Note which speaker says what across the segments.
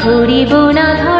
Speaker 1: ধরিব না ধর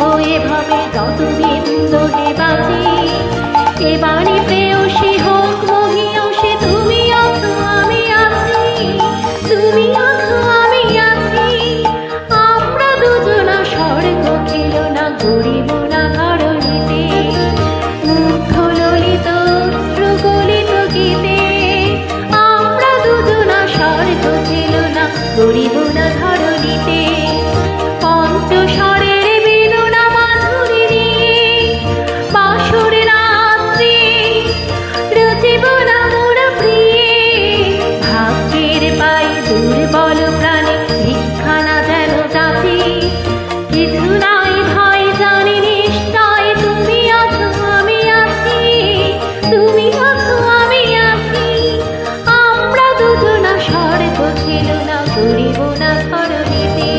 Speaker 1: চলিব এভাবে যতদিন যদি বাঁচি এবারে প্রেয়সী হোক মহিয়সী, তুমি আছো তুমি আছো আমি আছি। না গরিব না ধরণীতে। মুখ ললিত শ্রুগলিত গীতে, আমরা দুজনা স্বর্গ খেল না গরিব না তুমি আছো আমি আছি। আমরা দুজন স্বর্গ ছিল না করিব না ধরণীতে